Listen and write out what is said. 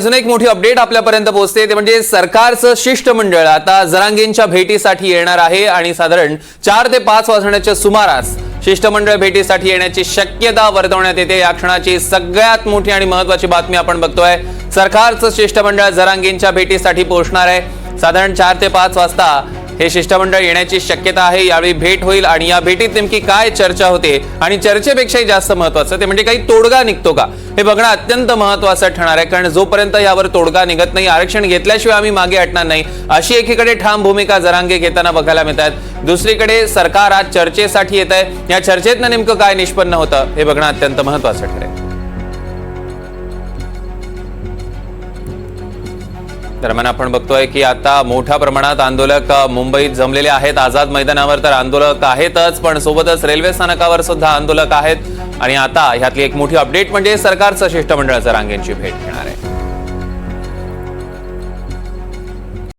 अजून एक मोठी अपडेट आपल्यापर्यंत पोहोचते. ते म्हणजे सरकारचं शिष्टमंडळ आता जरांगेंच्या भेटीसाठी येणार आहे आणि साधारण चार ते पाच वाजण्याच्या सुमारास शिष्टमंडळ भेटीसाठी येण्याची शक्यता वर्तवण्यात येते. या क्षणाची सगळ्यात मोठी आणि महत्वाची बातमी आपण बघतोय. सरकारचं शिष्टमंडळ जरांगेंच्या भेटीसाठी पोहोचणार आहे. साधारण चार ते पाच वाजता हे शिष्टमंडळ येण्याची शक्यता आहे यावेळी भेट होईल आणि या भेटीत नेमकी काय चर्चा होते आणि चर्चेपेक्षाही जास्त महत्वाचं ते म्हणजे काही तोडगा निघतो का? हे बघणं अत्यंत महत्वाचं ठरणार आहे कारण जोपर्यंत यावर तोडगा निघत नाही आरक्षण घेतल्याशिवाय आम्ही मागे हटणार नाही. अशी एकीकडे ठाम भूमिका जरांगे घेताना बघायला मिळत आहेत दुसरीकडे सरकार आज चर्चेसाठी येत आहे. या चर्चेतनं नेमकं काय निष्पन्न होतं हे बघणं अत्यंत महत्वाचं ठरेल. दरम्यान आपण बघतोय की आता मोठ्या प्रमाणात आंदोलक मुंबईत जमलेले आहेत. आझाद मैदानावर तर आंदोलक आहेतच पण सोबतच रेल्वे स्थानकावर सुद्धा आंदोलक आहेत. आणि आता ह्यातली एक मोठी अपडेट म्हणजे सरकारचं शिष्टमंडळाचं रांगेंची भेट घेणार आहे.